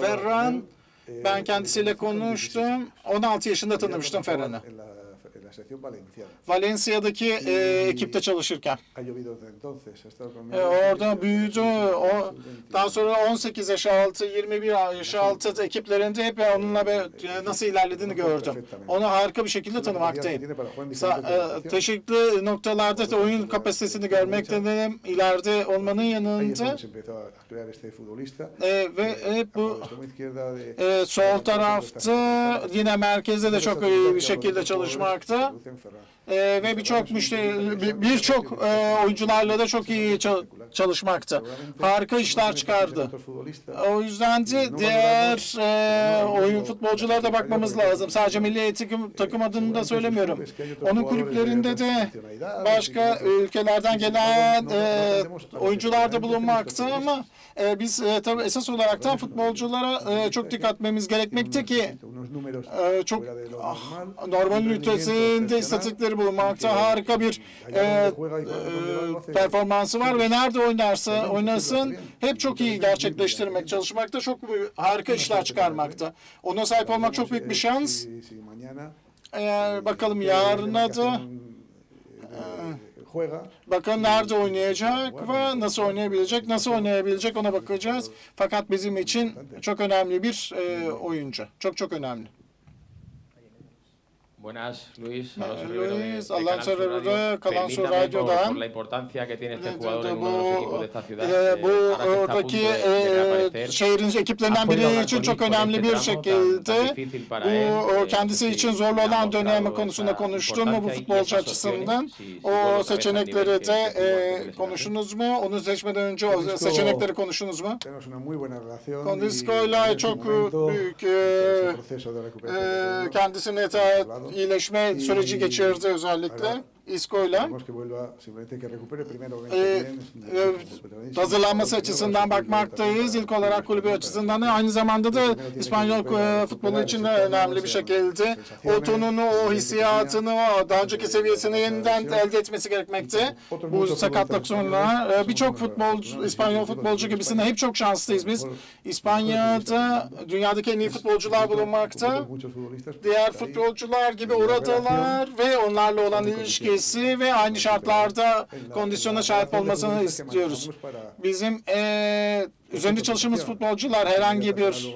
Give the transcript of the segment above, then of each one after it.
Ferran, eh, ben kendisiyle konuştum. 16 yaşında tanımıştım Ferran'ı. Sección valenciana. Valencia'daki e, ekipte çalışırken. E, orada 18, büyüdü. O, daha sonra 18 yaş altı, 21 yaş altı ekiplerinde hep onunla be, e, nasıl ilerlediğini gördüm. Onu harika bir şekilde tanımaktayım. Sa- e, çeşitli noktalarda da oyun kapasitesini görmekteyim. İleride olmanın yanında e, ve hep bu izquierda de- e, sol tarafta yine merkezde de çok iyi bir şekilde çalışmakta. E, ve birçok müşteri, bir- birçok e, oyuncularla da çok iyi ça- çalışmakta. Harika işler çıkardı. O yüzden de diğer e, oyun futbolculara da bakmamız lazım. Sadece milli takım, takım adını da söylemiyorum. Onun kulüplerinde de başka ülkelerden gelen e, oyuncular da bulunmakta ama e, biz e, tabii esas olaraktan futbolculara e, çok dikkat etmemiz gerekmekte ki e, çok ah, normalin ötesinde istatistikleri bulunmakta. Harika bir e, e, performansı var ve nerede oynarsa oynasın hep çok iyi gerçekleştirmek çalışmakta. Çok büyük- harika işler çıkarmakta. Ona sahip olmak çok büyük bir şans. Eğer bakalım yarına da Bakın nerede oynayacak ve nasıl oynayabilecek, nasıl oynayabilecek ona bakacağız. Fakat bizim için çok önemli bir e, oyuncu. Çok çok önemli. Buenas, Luis. Eh, Alonso Rivero de- de Alonso Rivero, Sur Felicítame por- Radyo'dan. por la importancia que tiene este jugador en bu, uno de los equipos de esta ciudad. e, Eh, bu a oradaki e, şehrin ekiplerinden biri hablar için çok önemli bir şekilde bu eh, kendisi que için zorlu olan dönemi konusunda konuştum mu bu futbolcu açısından? O seçenekleri de e, konuştunuz mu? Onu seçmeden önce o seçenekleri konuştunuz mu? y en çok büyük, e, e, de iyileşme süreci geçirdi özellikle İsko'yla. Primero E, e, hazırlanması açısından bakmaktayız. İlk olarak kulübü açısından da aynı zamanda da İspanyol e, futbolu için de önemli bir şekilde o tonunu, o hissiyatını, o daha önceki seviyesini yeniden elde etmesi gerekmekte. Bu sakatlık sonra e, birçok futbolcu, İspanyol futbolcu gibisine hep çok şanslıyız biz. İspanya'da dünyadaki en iyi futbolcular bulunmakta. Diğer futbolcular gibi oradalar ve onlarla olan ilişkisi ve aynı şartlarda kondisyona sahip olmasını istiyoruz. Bizim eee üzerinde çalıştığımız futbolcular herhangi bir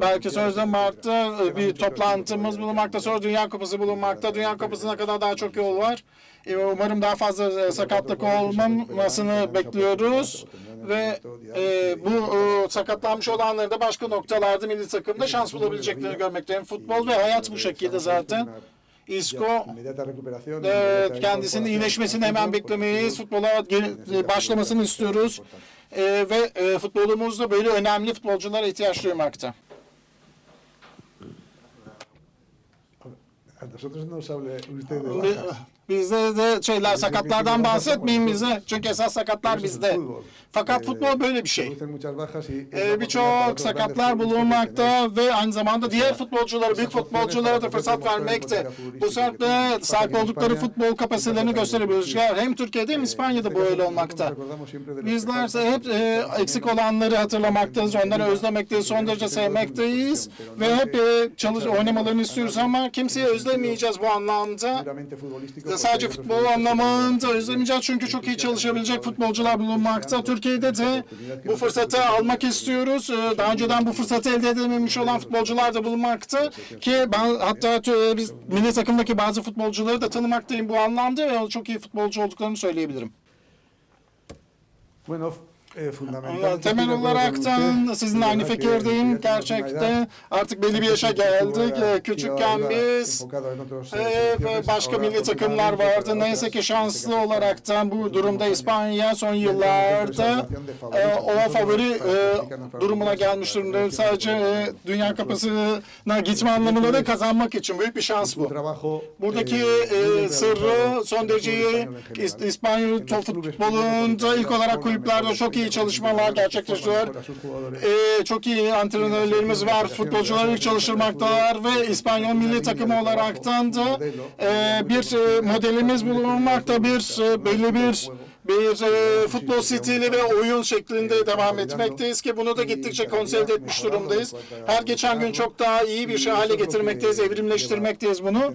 belki sözde Mart'ta e, bir toplantımız bulunmakta, sonra Dünya Kupası bulunmakta. Dünya Kupası'na kadar daha çok yol var. E, Umarım daha fazla e, sakatlık olmamasını bekliyoruz. Ve e, bu e, sakatlanmış olanları da başka noktalarda milli takımda şans bulabileceklerini görmekteyim. Futbol ve hayat bu şekilde zaten. Isco e, kendisinin iyileşmesini hemen beklemeyiz. Futbola e, başlamasını istiyoruz. E, ve e, futbolumuzda böyle önemli futbolculara ihtiyaç duymakta. A nosotros nos hable usted de bajas. Bizde de şeyler sakatlardan bahsetmeyin bize. Çünkü esas sakatlar bizde. Fakat futbol böyle bir şey. Ee, Birçok sakatlar bulunmakta ve aynı zamanda diğer futbolculara, büyük futbolculara da fırsat vermekte. Bu sebeple sahip oldukları futbol kapasitelerini gösterebilecekler. Hem Türkiye'de hem İspanya'da bu öyle olmakta. Bizler ise hep e, eksik olanları hatırlamaktayız, onları özlemekteyiz, son derece sevmekteyiz ve hep e, çalış oynamalarını istiyoruz ama kimseyi özlemeyeceğiz bu anlamda. Sadece futbol anlamında özlemeyeceğiz çünkü çok iyi çalışabilecek futbolcular bulunmakta. Türkiye'de de bu fırsatı almak istiyoruz. Ee, Daha önceden bu fırsatı elde edememiş olan futbolcular da bulunmakta ki ben hatta tü- biz milli takımdaki bazı futbolcuları da tanımaktayım bu anlamda ve çok iyi futbolcu olduklarını söyleyebilirim. Bueno, fundamentalmente Temel olaraktan usted. sizinle aynı fikirdeyim. Gerçekte artık belli bir yaşa geldik. Ee, Küçükken biz e, ve başka milli takımlar vardı. Neyse ki şanslı olaraktan bu durumda İspanya son yıllarda e, o favori e, durumuna gelmiş durumda. Sadece e, Dünya Kupası'na gitme anlamında da kazanmak için büyük bir şans bu. Buradaki e, sırrı son derece iyi İs- İspanyol to- futbolunda ilk olarak kulüplerde çok iyi çalışmalar gerçekleştiriyor. E, çok iyi antrenörlerimiz var, futbolcuları iyi çalıştırmaktalar ve İspanyol milli takımı olaraktan da e, bir e, modelimiz bulunmakta, bir e, belli bir bir e, futbol stili ve oyun şeklinde devam etmekteyiz ki bunu da gittikçe konsolide etmiş durumdayız. Her geçen gün çok daha iyi bir şey hale getirmekteyiz, evrimleştirmekteyiz bunu.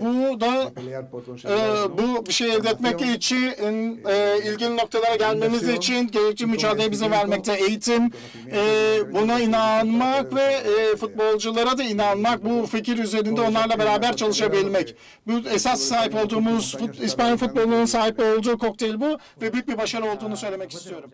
Bu da por e, bu bir şey elde etmek için e, ilgili noktalara gelmemiz için gerekli mücadeleyi bize vermekte. Eğitim, e, buna inanmak ve e, futbolculara da inanmak, bu fikir üzerinde onlarla beraber çalışabilmek. Bu esas sahip olduğumuz, fut, İspanya futbolunun sahip olduğu kokteyl bu ve büyük bir başarı olduğunu söylemek istiyorum.